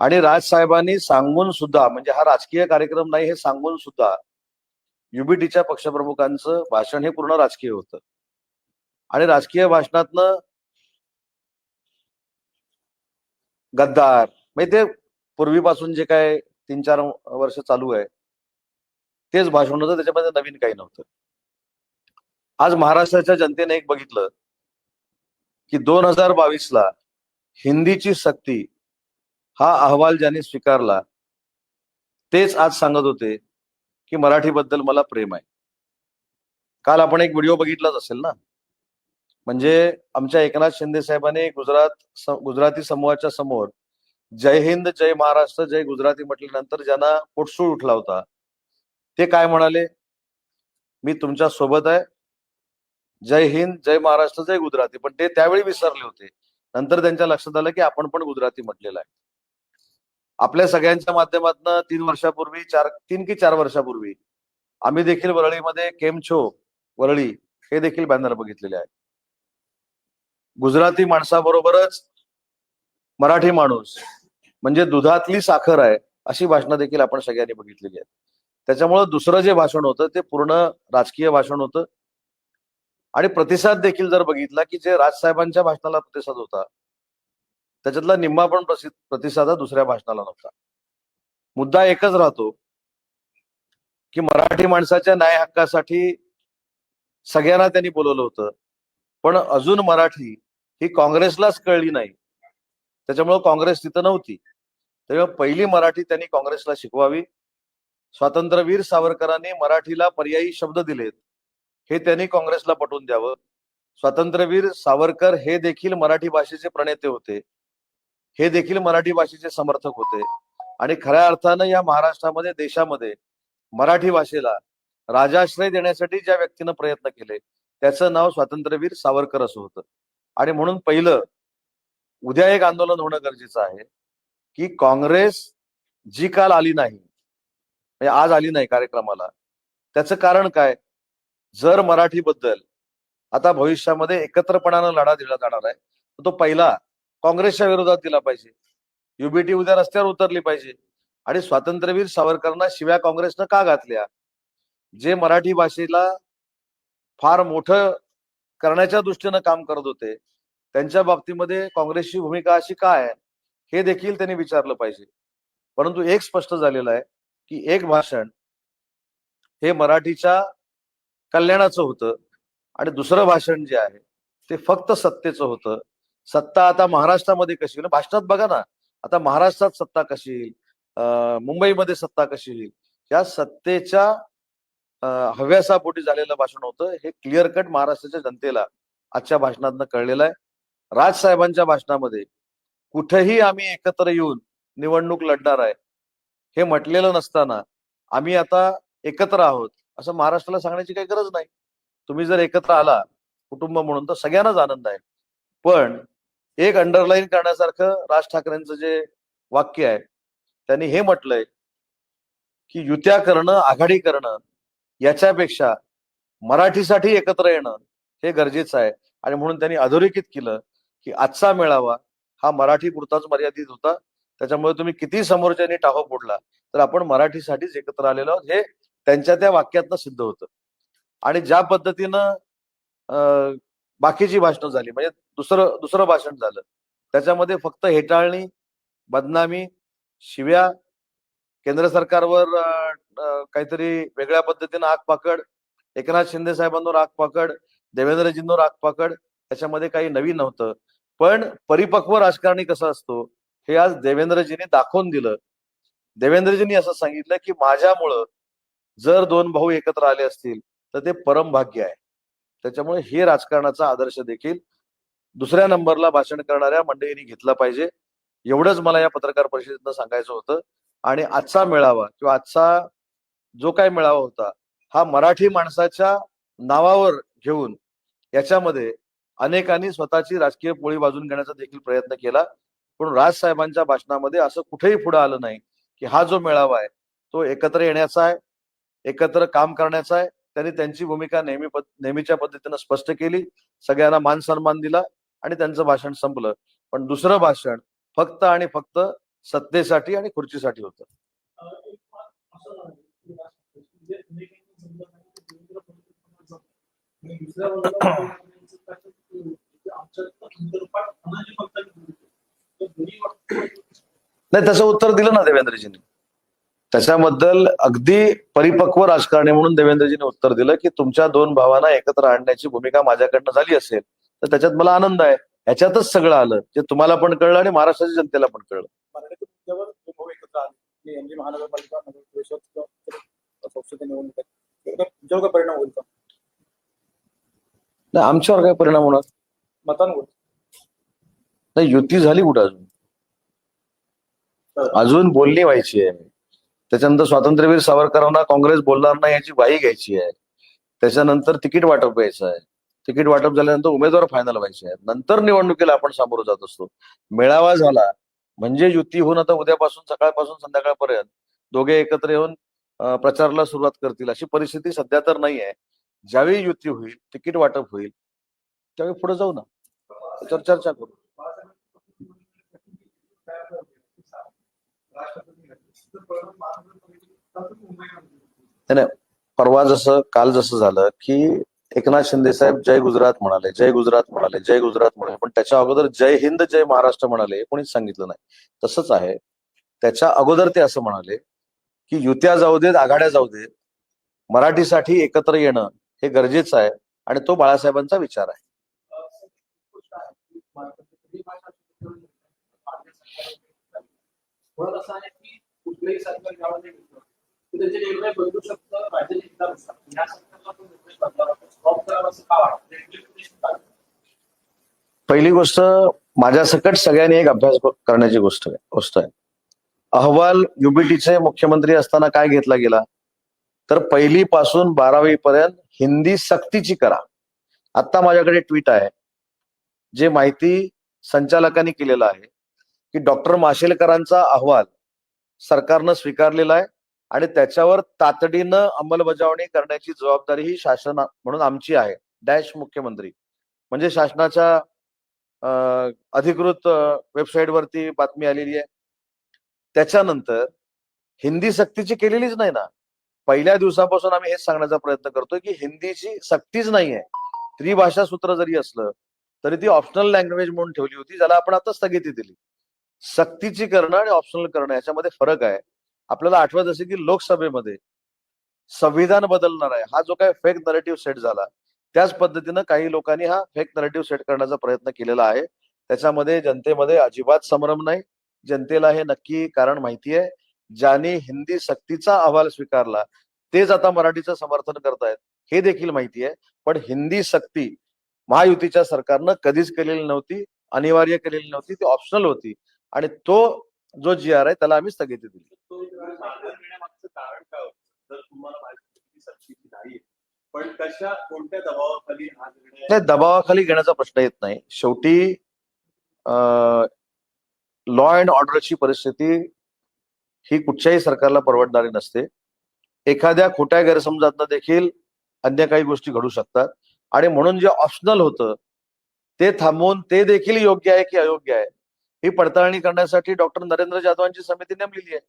आणि राजसाहेबांनी सांगून सुद्धा म्हणजे हा राजकीय कार्यक्रम नाही हे सांगून सुद्धा युबीटीच्या पक्षप्रमुखांचं भाषण हे पूर्ण राजकीय होतं. आणि राजकीय भाषणातनं गद्दार म्हणजे ते पूर्वीपासून जे काय तीन चार वर्ष चालू आहे तेच भाषण होतं त्याच्यामध्ये नवीन काही नव्हतं. आज महाराष्ट्राच्या जनतेने एक बघितलं की दोन हजार बावीसला हिंदीची सक्ती हा अहवाल ज्यांनी स्वीकारला तेच आज सांगत होते की मराठीबद्दल मला प्रेम आहे. काल आपण एक व्हिडिओ बघितलाच असेल ना? म्हणजे आमच्या एकनाथ शिंदे साहेबांनी गुजरात गुजराती समूहाच्या समोर जय हिंद जय महाराष्ट्र जय गुजराती म्हटल्यानंतर ज्यांना पोटसूळ उठला होता ते काय म्हणाले? मी तुमच्यासोबत आहे. जय हिंद जय महाराष्ट्र जय गुजराती. पण ते त्यावेळी विसरले होते. नंतर त्यांच्या लक्षात आलं की आपण पण गुजराती म्हटलेलं आहे. आपल्या सगळ्यांच्या माध्यमातून तीन वर्षापूर्वी चार तीन की चार वर्षापूर्वी आम्ही देखील वरळीमध्ये केमछो वरळी हे देखील बॅनर बघितलेले आहे गुजराती माणसाबरोबरच मराठी माणूस म्हणजे दुधातली साखर आहे अशी भाषणं देखील आपण सगळ्यांनी बघितलेली आहेत. त्याच्यामुळं दुसरं जे भाषण होतं ते पूर्ण राजकीय भाषण होतं. आणि प्रतिसाद देखील जर बघितला की जे राजसाहेबांच्या भाषणाला प्रतिसाद होता त्याच्यातला निम्मा पण प्रतिसाद दुसऱ्या भाषणाला नव्हता. मुद्दा एकच राहतो की मराठी माणसाच्या न्याय हक्कासाठी सगळ्यांना त्यांनी बोलवलं होतं. पण अजून मराठी ही काँग्रेसलाच कळली नाही. त्याच्यामुळं काँग्रेस तिथं नव्हती. त्यामुळे पहिली मराठी त्यांनी काँग्रेसला शिकवावी. स्वातंत्र्यवीर सावरकरांनी मराठीला पर्यायी शब्द दिलेत. हे त्यांनी काँग्रेसला पटवून द्यावं. स्वातंत्र्यवीर सावरकर हे देखील मराठी भाषेचे प्रणेते होते. हे देखील मराठी भाषेचे समर्थक होते. आणि खऱ्या अर्थानं या महाराष्ट्रामध्ये देशामध्ये मराठी भाषेला राजाश्रय देण्यासाठी ज्या व्यक्तीनं प्रयत्न केले त्याचं नाव स्वातंत्र्यवीर सावरकर असं होतं. आणि म्हणून पहिलं उद्या एक आंदोलन होणं गरजेचं आहे की काँग्रेस जी काल आली नाही म्हणजे आज आली नाही कार्यक्रमाला त्याचं कारण काय? जर मराठीबद्दल आता भविष्यामध्ये एकत्रपणानं लढा दिला जाणार आहे तर तो पहिला काँग्रेसच्या विरोधात दिला पाहिजे. युबीटी उद्या रस्त्यावर उतरली पाहिजे. आणि स्वातंत्र्यवीर सावरकरांना शिव्या काँग्रेसनं का घातल्या? जे मराठी भाषेला फार मोठं करण्याच्या दृष्टीनं काम करत होते त्यांच्या बाबतीमध्ये काँग्रेसची भूमिका अशी काय आहे हे देखील त्यांनी विचारलं पाहिजे. परंतु एक स्पष्ट झालेलं आहे की एक भाषण हे मराठीच्या कल्याणाचं होतं आणि दुसरं भाषण जे आहे ते फक्त सत्तेचं होतं. सत्ता आता महाराष्ट्रामध्ये कशी येईल भाषणात बघा ना. आता महाराष्ट्रात सत्ता कशी येईल? मुंबईमध्ये सत्ता कशी येईल? या सत्तेच्या हव्यासापोटी झालेलं भाषण होतं हे क्लिअर कट महाराष्ट्राच्या जनतेला आजच्या भाषणातनं कळलेलं आहे. राजसाहेबांच्या भाषणामध्ये कुठेही आम्ही एकत्र येऊन निवडणूक लढणार आहे हे म्हटलेलं नसताना आम्ही आता एकत्र आहोत असं महाराष्ट्राला सांगण्याची काही गरज नाही. तुम्ही जर एकत्र आला कुटुंब म्हणून तर सगळ्यांनाच आनंद आहे. पण एक अंडरलाईन करण्यासारखं राज ठाकरेंचं जे वाक्य आहे त्यांनी हे म्हटलंय की युत्या करणं आघाडी करणं याच्यापेक्षा मराठीसाठी एकत्र येणं हे गरजेचं आहे. आणि म्हणून त्यांनी अधोरेखित केलं की आजचा मेळावा हा मराठी पुरताच मर्यादित होता. त्याच्यामुळे तुम्ही किती समोरच्यानी टाहो फोडला तर आपण मराठीसाठीच एकत्र आलेलो आहोत. हे त्यांच्या त्या वाक्यातनं सिद्ध होतं. आणि ज्या पद्धतीनं अं, बाकीची भाषणं झाली. म्हणजे दुसरं दुसरं भाषण झालं. त्याच्यामध्ये फक्त हेटाळणी बदनामी शिव्या केंद्र सरकारवर काहीतरी वेगळ्या पद्धतीनं आगपाकड एकनाथ शिंदे साहेबांवर आगपाकड देवेंद्रजींवर आगपाकड त्याच्यामध्ये काही नवीन नव्हतं. पण परिपक्व राजकारणी कसं असतो हे आज देवेंद्रजींनी दाखवून दिलं. देवेंद्रजींनी असं सांगितलं की माझ्यामुळं जर दोन भाऊ एकत्र आले असतील तर ते परम भाग्य आहे. त्याच्यामुळे हे राजकारणाचा आदर्श देखील दुसऱ्या नंबरला भाषण करणाऱ्या मंडळींनी घेतला पाहिजे. एवढंच मला या पत्रकार परिषदेनं सांगायचं होतं. आणि आजचा मेळावा किंवा आजचा जो काय मेळावा होता हा मराठी माणसाच्या नावावर घेऊन याच्यामध्ये अनेकांनी स्वतःची राजकीय पोळी बाजून घेण्याचा देखील प्रयत्न केला. पण राजसाहेबांच्या भाषणामध्ये असं कुठेही पुढे आलं नाही की हा जो मेळावा आहे तो एकत्र येण्याचा आहे एकत्र काम करण्याचा आहे त्यांनी त्यांची भूमिका नेहमी पद- नेहमीच्या पद्धतीनं स्पष्ट केली. सगळ्यांना मान सन्मान दिला आणि त्यांचं भाषण संपलं. पण दुसरं भाषण फक्त आणि फक्त सत्तेसाठी आणि खुर्चीसाठी होतं. नाही तसं उत्तर दिलं ना देवेंद्रजींनी. त्याच्याबद्दल अगदी परिपक्व राजकारणी म्हणून देवेंद्रजींनी उत्तर दिलं की तुमच्या दोन भावांना एकत्र आणण्याची भूमिका माझ्याकडनं झाली असेल तर त्याच्यात मला आनंद आहे. ह्याच्यातच सगळं आलं जे तुम्हाला पण कळलं आणि महाराष्ट्राच्या जनतेला पण कळलं. परिणाम होईल नाही आमच्यावर काय परिणाम होणार? मतांवर. नाही युती झाली कुठं अजून? अजून बोलणी व्हायची आहे. त्याच्यानंतर स्वातंत्र्यवीर सावरकरांना काँग्रेस बोलणार नाही याची वाई घ्यायची आहे. त्याच्यानंतर तिकीट वाटप व्हायचं आहे. तिकीट वाटप झाल्यानंतर उमेदवार फायनल व्हायचे आहेत. नंतर निवडणुकीला आपण सामोरं जात असतो. मेळावा झाला. म्हणजे युती होऊन आता उद्यापासून सकाळपासून संध्याकाळपर्यंत दोघे एकत्र येऊन प्रचाराला सुरुवात करतील. अशी परिस्थिती सध्या तर नाही आहे. ज्यावेळी युती होईल तिकीट वाटप होईल त्यावेळी पुढे जाऊ ना. त्याच्यावर चर्चा करू. नाही परवा जसं काल जसं झालं की एकनाथ शिंदे साहेब जय गुजरात म्हणाले जय गुजरात म्हणाले जय गुजरात म्हणाले. पण त्याच्या अगोदर जय हिंद जय महाराष्ट्र म्हणाले कोणीच सांगितलं नाही. तसंच आहे. त्याच्या अगोदर ते असं म्हणाले की युत्या जाऊ देत आघाड्या जाऊ देत. मराठीसाठी एकत्र येणं हे गरजेचं आहे आणि तो बाळासाहेबांचा विचार आहे. कुठल्याही सरकार यामध्ये घेतलं तर त्याचे निर्णय बदलू शकतं राज्याचे हितानुसार या सरकारला तो निर्णय बदलावा स्टॉप करावा असं का वाटतं? पहिली गोष्ट माझ्या सकट सगळ्यांनी एक अभ्यास करण्याची गोष्ट गोष्ट आहे. अहवाल युबीटीचे मुख्यमंत्री असताना काय घेतला गेला? तर पहिली पासून बारावी पर्यंत हिंदी सक्तीची करा. आता माझ्याकडे ट्विट आहे. जे माहिती संचालकांनी केलेलं आहे की डॉक्टर माशेलकरांचा अहवाल सरकारनं स्वीकारलेला आहे आणि त्याच्यावर तातडीनं अंमलबजावणी करण्याची जबाबदारी ही शासन म्हणून आमची आहे. डॅश मुख्यमंत्री. म्हणजे शासनाच्या अं, अधिकृत वेबसाईट वरती बातमी आलेली आहे. त्याच्यानंतर हिंदी सक्तीची केलेलीच नाही ना. पहिल्या दिवसापासून आम्ही हेच सांगण्याचा प्रयत्न करतोय की हिंदीची सक्तीच नाही आहे. त्रिभाषा सूत्र जरी असलं तरी ती ऑप्शनल लँग्वेज म्हणून ठेवली होती ज्याला आपण आता स्थगिती दिली. सक्तीची करणं आणि ऑप्शनल करणं याच्यामध्ये फरक आहे. आपल्याला आठवत असेल की लोकसभेमध्ये संविधान बदलणार आहे. हा जो काय फेक नरेटिव्ह सेट झाला त्याच पद्धतीनं काही लोकांनी हा फेक नरेटिव्ह सेट करण्याचा प्रयत्न केलेला आहे. त्याच्यामध्ये जनतेमध्ये अजिबात संभ्रम नाही. जनतेला हे नक्की कारण माहिती आहे. ज्यांनी हिंदी सक्तीचा अहवाल स्वीकारला तेच आता मराठीचं समर्थन करतायत. हे देखील माहिती आहे. पण हिंदी सक्ती महायुतीच्या सरकारनं कधीच केलेली नव्हती अनिवार्य केलेली नव्हती ती ऑप्शनल होती. आणि तो जो जी आर आहे त्याला आम्ही स्थगिती दिली. नाही दबावाखाली घेण्याचा प्रश्न येत नाही. शेवटी लॉ अँड ऑर्डरची परिस्थिती ही कुठच्याही सरकारला परवडणारी नसते. एखाद्या खोट्या गैरसमजातनं देखील अन्य काही गोष्टी घडू शकतात. आणि म्हणून जे ऑप्शनल होतं ते थांबवून ते देखील योग्य आहे की अयोग्य आहे? ही पडताळणी करण्यासाठी डॉक्टर नरेंद्र जाधवांची समिती नेमलेली आहे.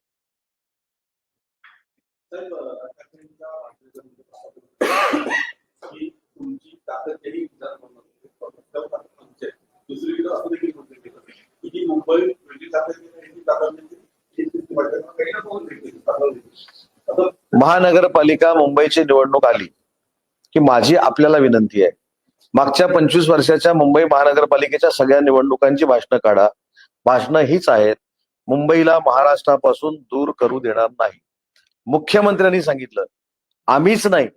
महानगरपालिका मुंबईची निवडणूक आली की माझी आपल्याला विनंती आहे. मागच्या पंचवीस वर्षाच्या मुंबई महानगरपालिकेच्या सगळ्या निवडणुकांची भाषणं काढा. भाषणं हीच आहेत. मुंबईला महाराष्ट्रापासून दूर करू देणार नाही. मुख्यमंत्र्यांनी सांगितलं आम्हीच नाही.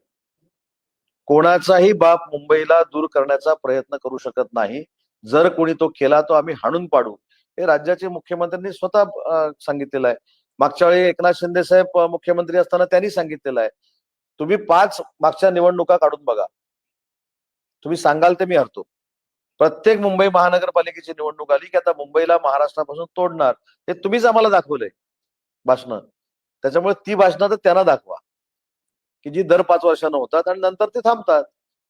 कोणाचाही बाप मुंबईला दूर करण्याचा प्रयत्न करू शकत नाही. जर कोणी तो केला तो आम्ही हाणून पाडू. हे राज्याचे मुख्यमंत्र्यांनी स्वतः सांगितलेलं आहे. मागच्या वेळी एकनाथ शिंदे साहेब मुख्यमंत्री असताना त्यांनी सांगितलेलं आहे. तुम्ही पाच मागच्या निवडणुका काढून बघा. तुम्ही सांगाल ते मी हरतो. प्रत्येक मुंबई महानगरपालिकेची निवडणूक आली की आता मुंबईला महाराष्ट्रापासून तोडणार. हे तुम्हीच आम्हाला दाखवलंय. भाषणं. त्याच्यामुळे ती भाषणं तर त्यांना दाखवा. की जी दर पाच वर्षानं होतात आणि नंतर ते थांबतात.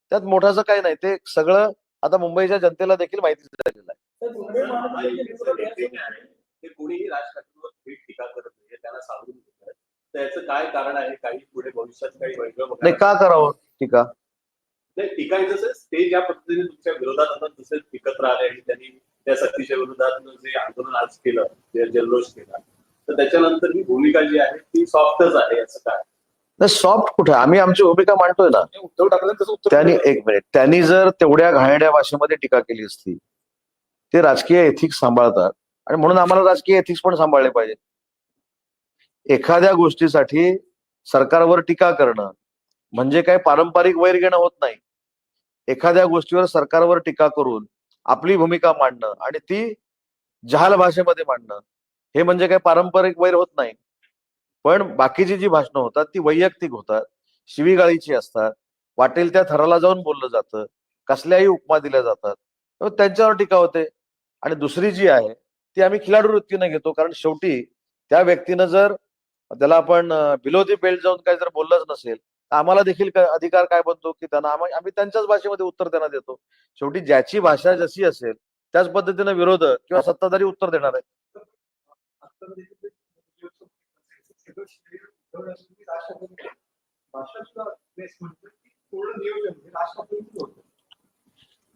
त्यात मोठाचं काही नाही. ते सगळं आता मुंबईच्या जनतेला देखील माहिती झालेलं आहे. नाही का करावं टीका? नाही टीका ते ज्या पद्धतीने तुमच्या विरोधात आता दुसरे एकत्र आले आणि त्यांनी त्या सक्तीच्या विरोधात जे आंदोलन आज केलं जे जल्लोष केला तर त्याच्यानंतर ही भूमिका जी आहे ती सॉफ्टच आहे असं काय? नाही सॉफ्ट कुठे? आम्ही आमची भूमिका मांडतोय ना. उद्धव ठाकरे त्यांनी. एक मिनिट त्यांनी जर तेवढ्या घाणेरड्या भाषेमध्ये टीका केली असती ते राजकीय एथिक्स सांभाळतात आणि म्हणून आम्हाला राजकीय एथिक्स पण सांभाळले पाहिजे. एखाद्या गोष्टीसाठी सरकारवर टीका करणं म्हणजे काय पारंपरिक वैर घेणं होत नाही. एखाद्या गोष्टीवर सरकारवर टीका करून आपली भूमिका मांडणं आणि ती जहाल भाषेमध्ये मांडणं हे म्हणजे काय पारंपरिक वैर होत नाही. पण बाकीची जी भाषणं होतात ती वैयक्तिक होतात शिवीगाळीची असतात वाटेल त्या थराला जाऊन बोललं जातं कसल्याही उपमा दिल्या जातात त्यांच्यावर टीका होते. आणि दुसरी जी आहे ती आम्ही खिलाडू वृत्तीने घेतो कारण शेवटी त्या व्यक्तीनं जर त्याला आपण बिलो दी बेल्ट जाऊन काही जर बोललंच नसेल आम्हाला देखील अधिकार काय बनतो की त्यांना आम्ही त्यांच्याच भाषेमध्ये उत्तर त्यांना देतो. शेवटी ज्याची भाषा जशी असेल त्याच पद्धतीने विरोध किंवा सत्ताधारी उत्तर देणार आहे.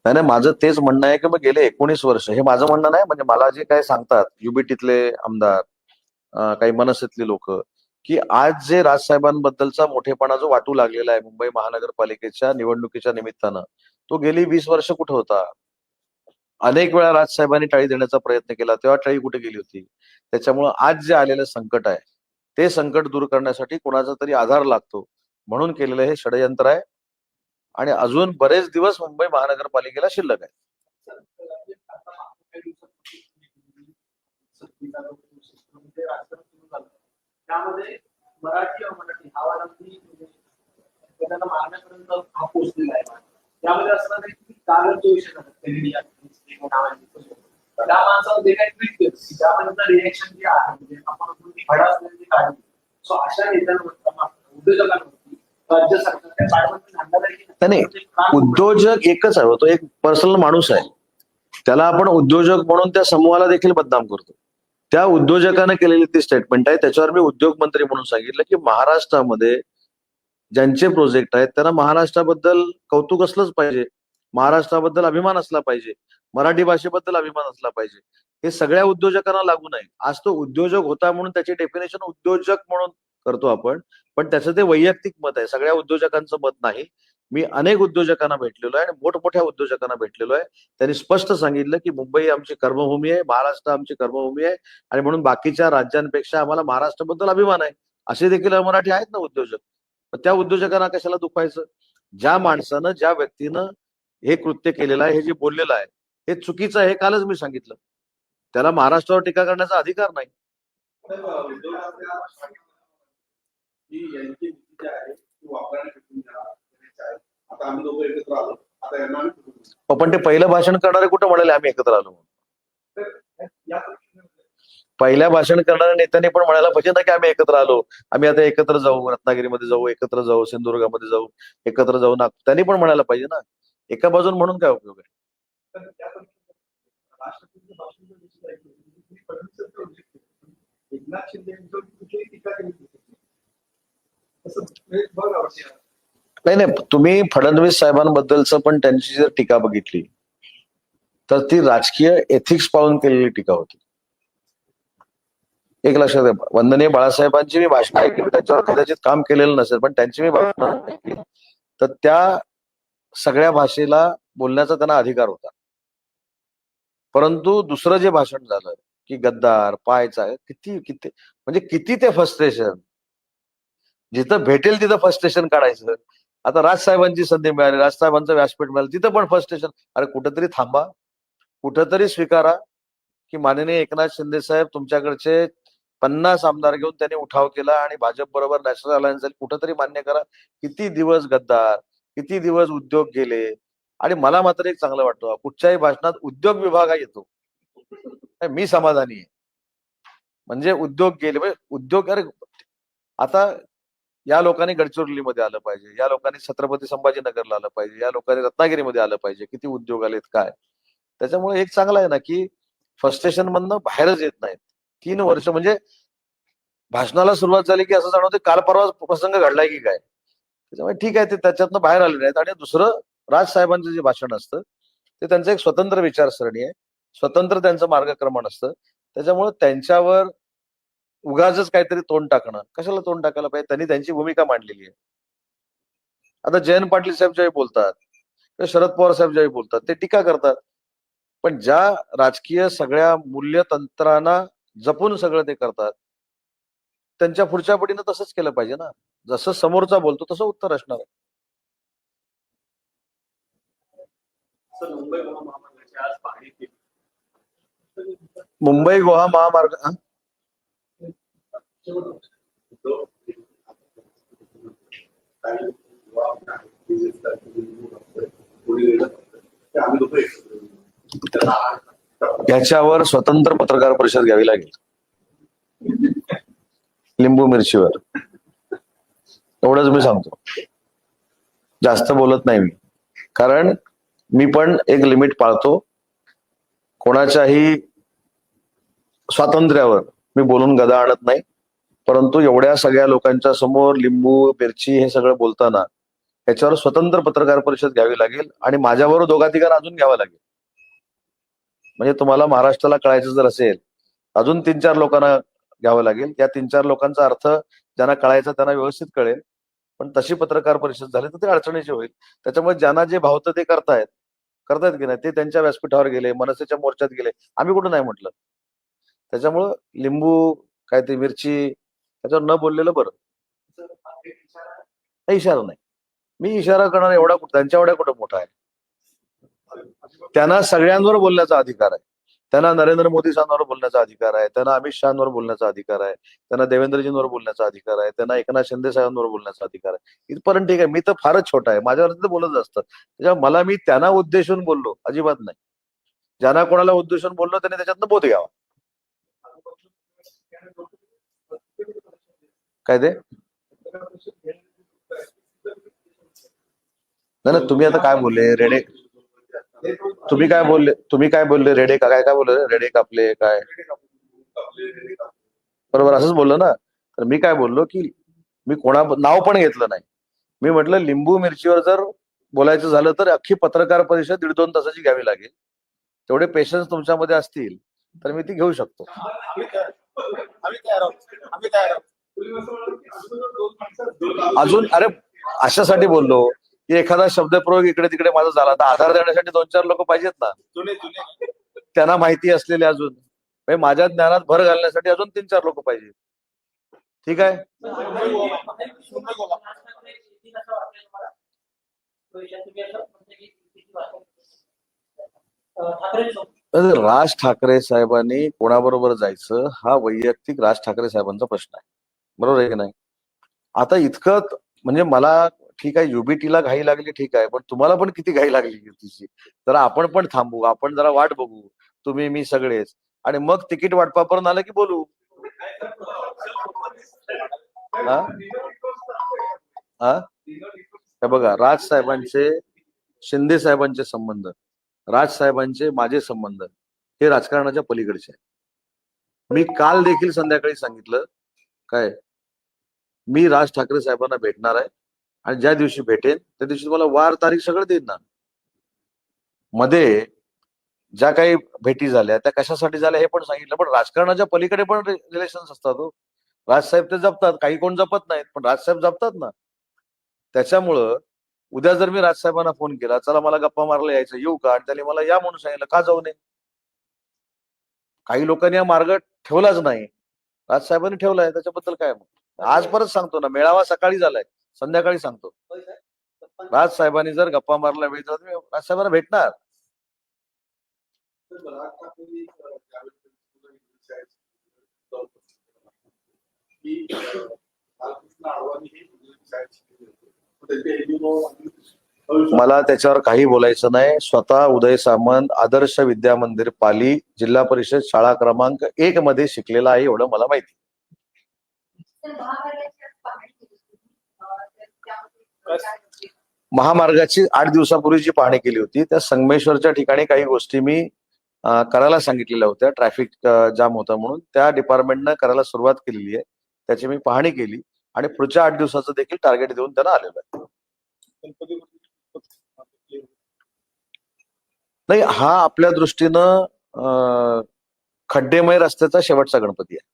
नाही नाही माझं तेच म्हणणं आहे की मग गेले एकोणीस वर्ष. हे माझं म्हणणं नाही म्हणजे मला जे काय सांगतात युबीटीतले आमदार काही मनसेतले लोक की आज जे राजसाहेबांबद्दलचा मोठेपणा जो वाटू लागलेला आहे मुंबई महानगरपालिकेच्या निवडणुकीच्या निमित्तानं तो गेली वीस वर्ष कुठे होता? अनेक वेळा राजसाहेबांनी टाळी देण्याचा प्रयत्न केला तेव्हा टाळी कुठे गेली होती? त्याच्यामुळं आज जे आलेलं संकट आहे ते संकट दूर करण्यासाठी कोणाचा तरी आधार लागतो. म्हणून केलेलं हे षडयंत्र आहे आणि अजून बरेच दिवस मुंबई महानगरपालिकेला शिल्लक आहे सक्तीचा राजकारण सुरू झालं त्यामध्ये मराठी मराठी हा वाला म्हणजे त्यांना मारण्यापर्यंत हा पोचलेला आहे. त्यामध्ये असणार नाही की कारण तो विषय त्या माणसाला जे काही ट्विट केलं. की त्या माणसाचं रिएक्शन जे आहे म्हणजे आपण म्हणतो की भडा असलेली काढली सो अशा नेत्यांवर उद्योजकांवरती राज्य सरकारच्या पाठबंदी घालणार आहे की नाही, उद्योजक एकच आहे तो एक पर्सनल माणूस आहे. त्याला आपण उद्योजक म्हणून त्या समूहाला देखील बदनाम करतो. त्या उद्योजकाने केलेली ती स्टेटमेंट आहे. त्याच्यावर मी उद्योग मंत्री म्हणून सांगितलं की महाराष्ट्रामध्ये ज्यांचे प्रोजेक्ट आहेत त्यांना महाराष्ट्राबद्दल कौतुक असलंच पाहिजे. महाराष्ट्राबद्दल अभिमान असला पाहिजे. मराठी भाषेबद्दल अभिमान असला पाहिजे. हे सगळ्या उद्योजकांना लागू नाही. आज तो उद्योजक होता म्हणून त्याची डेफिनेशन उद्योजक म्हणून करतो आपण. पण त्याचं ते वैयक्तिक मत आहे. सगळ्या उद्योजकांचं मत नाही. मी अनेक उद्योजकांना भेटलेलो आहे आणि मोठमोठ्या उद्योजकांना भेटलेलो आहे. त्यांनी स्पष्ट सांगितलं की मुंबई आमची कर्मभूमी आहे महाराष्ट्र आमची कर्मभूमी आहे आणि म्हणून बाकीच्या राज्यांपेक्षा आम्हाला महाराष्ट्राबद्दल अभिमान आहे. असे देखील मराठी आहेत ना उद्योजक. त्या उद्योजकांना कशाला दुखायचं ज्या माणसानं ज्या व्यक्तीनं हे कृत्य केलेलं आहे हे जे बोललेलं आहे हे चुकीचं आहे हे कालच मी सांगितलं. त्याला महाराष्ट्रावर टीका करण्याचा अधिकार नाही. आता आम्ही दोघं एकत्र आलो आता यांना आम्ही शिकून घेऊ. पण ते पहिलं भाषण करणारे कुठं म्हणाले आम्ही एकत्र आलो म्हणून. तर या पद्धतीने पहिल्या भाषण करणाऱ्या नेत्यांनी पण म्हणायला पाहिजे ना की आम्ही एकत्र आलो आम्ही आता एकत्र जाऊ रत्नागिरीमध्ये जाऊ एकत्र जाऊ सिंधुदुर्गामध्ये जाऊ एकत्र जाऊ ना त्यांनी पण म्हणायला पाहिजे ना एका बाजून म्हणून काय उपयोग आहे तर त्या पद्धतीने राष्ट्रपतींचं भाषण जर दुसरं ऐकलं, तर तुम्ही फडणवीसांचा उल्लेख केला. एकनाथ शिंदे यांच्यावर कुठलीही टीका केली नव्हती. तसं हे बघ आवश्यक नाही नाही तुम्ही फडणवीस साहेबांबद्दलचं पण त्यांची जर टीका बघितली तर ती राजकीय एथिक्स पाळून केलेली टीका होती. एक लक्षात आहे वंदनीय बाळासाहेबांची मी भाषण ऐकली त्याच्यावर कदाचित काम केलेलं नसेल पण त्यांची मी भाषण ऐकली. तर त्या सगळ्या भाषेला बोलण्याचा त्यांना अधिकार होता. परंतु दुसरं जे भाषण झालं की गद्दार पायचा किती किती म्हणजे किती ते फ्रस्ट्रेशन जिथं भेटेल तिथं फ्रस्ट्रेशन काढायचं. आता राजसाहेबांची संधी मिळाली राजसाहेबांचं व्यासपीठ मिळालं तिथं पण फर्स्ट स्टेशन अरे कुठंतरी थांबा. कुठंतरी स्वीकारा की माननीय एकनाथ शिंदे साहेब तुमच्याकडचे पन्नास आमदार घेऊन त्यांनी उठाव केला आणि भाजप बरोबर नॅशनल अलायन्स झाली. कुठंतरी मान्य करा किती दिवस गद्दार किती दिवस उद्योग गेले? आणि मला मात्र एक चांगलं वाटतं कुठच्याही भाषणात उद्योग विभाग हा येतो. मी समाधानी आहे. म्हणजे उद्योग गेले म्हणजे उद्योग अरे आता या लोकांनी गडचिरोलीमध्ये आलं पाहिजे. या लोकांनी छत्रपती संभाजीनगरला आलं पाहिजे. या लोकांनी रत्नागिरीमध्ये आलं पाहिजे. किती उद्योग आलेत काय? त्याच्यामुळे एक चांगलं आहे ना की फ्रस्ट्रेशन मधनं बाहेरच येत नाहीत. तीन वर्ष म्हणजे भाषणाला सुरुवात झाली की असं जाणवते काल परवा प्रसंग घडलाय की काय? त्याच्यामुळे ठीक आहे ते त्याच्यातनं बाहेर आले नाहीत. आणि दुसरं राज साहेबांचं जे भाषण असतं ते त्यांचं एक स्वतंत्र विचारसरणी आहे. स्वतंत्र त्यांचं मार्गक्रमण असतं. त्याच्यामुळे त्यांच्यावर उगाच काहीतरी तोंड टाकणं. कशाला तोंड टाकायला पाहिजे? त्यांनी त्यांची भूमिका मांडलेली आहे. आता जयंत पाटील साहेब ज्यावेळी बोलतात किंवा शरद पवार साहेब ज्यावेळी बोलतात ते टीका करतात. पण ज्या राजकीय सगळ्या मूल्यतंत्रांना जपून सगळं ते करतात त्यांच्या पुढच्या पटीनं तसंच केलं पाहिजे ना. जसं समोरचा बोलतो तसं उत्तर असणार आहे. मुंबई गोवा महामार्ग हा? तो काही आम्ही लोक एकत्र येऊ. त्याला याच्यावर स्वतंत्र पत्रकार परिषद घ्यावी लागेल. लिंबू मिरचीवर. एवढंच मी सांगतो. जास्त बोलत नाही मी. कारण मी पण एक लिमिट पाळतो. कोणाच्याही स्वातंत्र्यावर मी बोलून गदा आणत नाही. परंतु एवढ्या सगळ्या लोकांच्या समोर लिंबू मिरची हे सगळं बोलताना याच्यावर स्वतंत्र पत्रकार परिषद घ्यावी लागेल आणि माझ्याबरोबर दोघा तिघांना अजून घ्यावा लागेल. म्हणजे तुम्हाला महाराष्ट्राला कळायचं जर असेल अजून तीन चार लोकांना घ्यावं लागेल. या तीन चार लोकांचा अर्थ ज्यांना कळायचा त्यांना व्यवस्थित कळेल. पण तशी पत्रकार परिषद झाली तर ते अडचणीची होईल. त्याच्यामुळे ज्यांना जे भावतं ते करतायत करतायत की नाही ते त्यांच्या व्यासपीठावर गेले मनसेच्या मोर्चात गेले. आम्ही कुठं नाही म्हटलं. त्याच्यामुळं लिंबू काय ते मिरची त्याच्यावर न बोललेलं बरं. नाही इशारा नाही. मी इशारा करणार एवढा त्यांच्या एवढ्या कुठं मोठा आहे? त्यांना सगळ्यांवर बोलण्याचा अधिकार आहे. त्यांना नरेंद्र मोदी साहेबांवर बोलण्याचा अधिकार आहे. त्यांना अमित शहावर बोलण्याचा अधिकार आहे. त्यांना देवेंद्रजींवर बोलण्याचा अधिकार आहे. त्यांना एकनाथ शिंदे साहेबांवर बोलण्याचा अधिकार आहे. इथपर्यंत ठीक आहे. मी तर फारच छोटा आहे. माझ्यावरती तर बोलत असतं त्याच्यामुळे मला मी त्यांना उद्देशून बोललो. अजिबात नाही. ज्यांना कोणाला उद्देशून बोललो त्यांनी त्याच्यातनं बोध घ्यावा. काय ते? नाही तुम्ही आता काय बोलले? रेडे तुम्ही काय बोलले तुम्ही काय बोलले? रेडे का काय काय बोलले रेडे कापले काय? बरोबर असंच बोललो ना. तर मी काय बोललो की मी कोणा नाव पण घेतलं नाही. मी म्हटलं लिंबू मिरचीवर जर बोलायचं झालं तर अख्खी पत्रकार परिषद दीड दोन तासाची घ्यावी लागेल. तेवढे पेशन्स तुमच्यामध्ये असतील तर मी ती घेऊ शकतो. अजून अरे अशासाठी बोललो की एखादा शब्दप्रयोग इकडे तिकडे माझा झाला. तर आधार देण्यासाठी दोन चार लोक पाहिजेत ना. त्यांना माहिती असलेले अजून. म्हणजे माझ्या ज्ञानात भर घालण्यासाठी अजून तीन चार लोक पाहिजे ठीक आहे? राज ठाकरे साहेबांनी कोणाबरोबर जायचं हा वैयक्तिक राज ठाकरे साहेबांचा प्रश्न आहे. बरोबर आहे की नाही? आता इतकं म्हणजे मला ठीक आहे युबीटीला घाई लागली ठीक आहे पण तुम्हाला पण किती घाई लागली तिची. जरा आपण पण थांबू आपण जरा वाट बघू तुम्ही मी सगळेच. आणि मग तिकीट वाटपापर्यंत आलं की बोलू. हा? बघा राज साहेबांचे शिंदे साहेबांचे संबंध. राज साहेबांचे माझे संबंध. हे राजकारणाच्या पलीकडचे आहे मी काल देखील संध्याकाळी सांगितलं काय? मी राज ठाकरे साहेबांना भेटणार आहे आणि ज्या दिवशी भेटेन त्या दिवशी तुम्हाला वार तारीख सगळं देईन ना मध्ये ज्या काही भेटी झाल्या त्या कशासाठी झाल्या हे पण सांगितलं पण राजकारणाच्या पलीकडे पण रिलेशन असतात हो. राजसाहेब ते जपतात काही कोण जपत नाहीत पण राजसाहेब जपतात ना. त्याच्यामुळं उद्या जर मी राजसाहेबांना फोन केला चला मला गप्पा मारला यायचं येऊ का? आणि त्याने मला या म्हणून सांगितलं का जाऊ नये? काही लोकांनी हा मार्ग ठेवलाच नाही. राजसाहेबांनी ठेवलाय त्याच्याबद्दल काय मग? आज परत सांगतो ना मेळावा सकाळी झालाय संध्याकाळी सांगतो. राज साहेबांनी जर गप्पा मारला वेळ झाला तर मी राजसाहेबांना भेटणार. मला हे त्याच्यावर काही बोलायचं नाही. स्वतः उदय सामंत आदर्श विद्या मंदिर पाली जिल्हा परिषद शाळा क्रमांक एक मध्ये शिकलेला आहे एवढं मला माहिती. महामार्गाची आठ दिवसापूर्वी जी पाहणी केली होती त्या संगमेश्वरच्या ठिकाणी काही गोष्टी मी करायला सांगितलेल्या होत्या. ट्रॅफिक जाम होता म्हणून त्या डिपार्टमेंटनं करायला सुरुवात केलेली आहे. त्याची मी पाहणी केली आणि पुढच्या आठ दिवसाचं देखील टार्गेट देऊन त्यांना आलेलं आहे. नाही हा आपल्या दृष्टीनं अं, खड्डेमय रस्त्याचा शेवटचा गणपती आहे.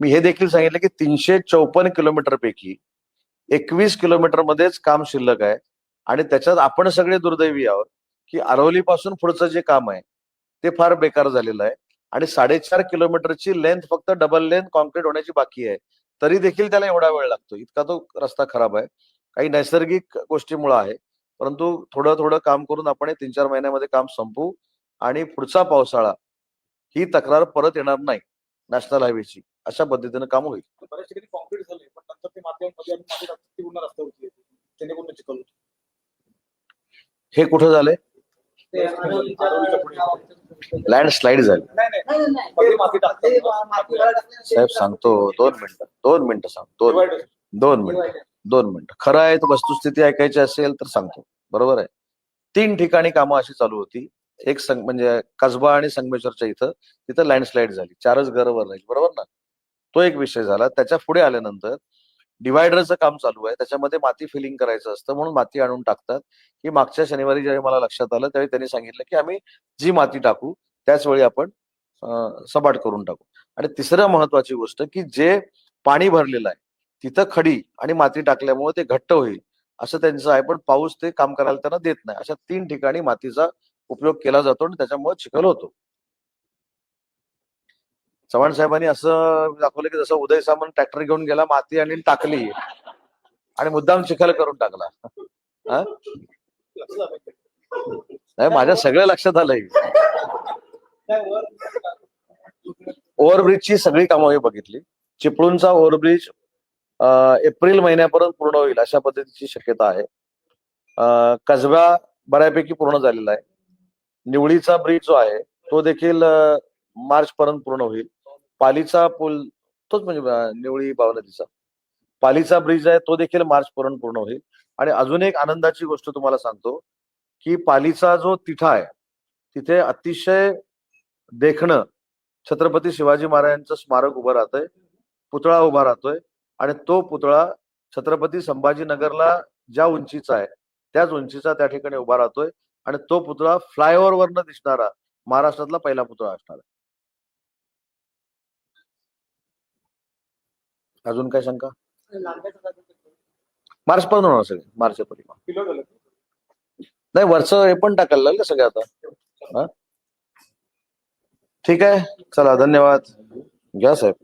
मी हे देखील सांगितलं की तीनशे चौपन्न किलोमीटर पैकी एकवीस किलोमीटर मध्येच काम शिल्लक आहे. आणि त्याच्यात आपण सगळे दुर्दैवी आहोत की अरवली पासून पुढचं जे काम आहे ते फार बेकार झालेलं आहे. आणि साडेचार किलोमीटरची लेंथ फक्त डबल लेंथ कॉन्क्रीट होण्याची बाकी आहे. तरी देखील त्याला एवढा वेळ लागतो. इतका तो रस्ता खराब आहे. काही नैसर्गिक गोष्टीमुळे आहे. परंतु थोडं थोडं काम करून आपण तीन चार महिन्यामध्ये काम संपवू आणि पुढचा पावसाळा ही तक्रार परत येणार नाही नॅशनल हायवेची. अशा पद्धतीनं काम होईल. बऱ्याच ठिकाणी कॉन्क्रीट झाले पण नंतर ते माध्यमामध्ये आणि माती टाकतात, ती पुन्हा रस्त्यावरती येते त्याने कोण चिकल होतं. हे कुठं झालंय? लँडस्लाईड झाली. साहेब सांगतो. दोन मिनिटं. दोन मिनिटं सांगतो दोन. दोन मिनिटं. दोन मिनिटं. खरं आहे तर वस्तुस्थिती ऐकायची असेल तर सांगतो. बरोबर आहे? तीन ठिकाणी कामं अशी चालू होती. एक संग म्हणजे कसबा आणि संगमेश्वरच्या इथं तिथं लँडस्लाईड झाली. चारच घरं वर राहिली बरोबर ना? तो एक विषय झाला. त्याच्या पुढे आल्यानंतर डिवायडरचं काम चालू आहे. त्याच्यामध्ये माती फिलिंग करायचं असतं म्हणून माती आणून टाकतात. की मागच्या शनिवारी ज्यावेळी मला लक्षात आलं त्यावेळी त्यांनी सांगितलं की आम्ही जी माती टाकू त्याच वेळी आपण सपाट करून टाकू. आणि तिसरं महत्वाची गोष्ट की जे पाणी भरलेलं आहे तिथं खडी आणि माती टाकल्यामुळे ते घट्ट होईल असं त्यांचं आहे. पण पाऊस ते काम करायला त्यांना देत नाही. अशा तीन ठिकाणी मातीचा उपयोग केला जातो आणि त्याच्यामुळे चिखल होतो. चव्हाण साहेबांनी असं दाखवलं की जसं उदय सामंत ट्रॅक्टर घेऊन गेला माती आणि टाकली. आणि मुद्दाम चिखल करून टाकला. नाही माझ्या सगळ्या लक्षात आलंय. ओव्हरब्रिजची सगळी कामं बघितली. चिपळूणचा ओव्हरब्रिज एप्रिल महिन्यापर्यंत पूर्ण होईल अशा पद्धतीची शक्यता आहे. कसबा बऱ्यापैकी पूर्ण झालेला आहे. निवळीचा ब्रिज जो आहे तो देखील मार्च पर्यंत पूर्ण होईल. पालीचा पूल तोच म्हणजे निवळी बावनदीचा. पालीचा ब्रिज आहे तो देखील मार्च पर्यंत पूर्ण होईल. आणि अजून एक आनंदाची गोष्ट तुम्हाला सांगतो की पालीचा जो तिठा आहे तिथे अतिशय देखणं छत्रपती शिवाजी महाराजांचं स्मारक उभं राहतंय पुतळा उभा राहतोय आणि तो पुतळा छत्रपती संभाजीनगरला ज्या उंचीचा आहे त्याच उंचीचा त्या ठिकाणी उभा राहतोय आणि तो पुतळा फ्लायओव्हर वरनं दिसणारा महाराष्ट्रातला पहिला पुतळा असणार आहे. अजून काय शंका. मार्च पर्यंत होणार सगळे मार्च एप्रिल किलो झालं. नाही वरचं हे पण टाकायला लागलं सगळं आता. हा? ठीक आहे चला धन्यवाद. घ्या साहेब.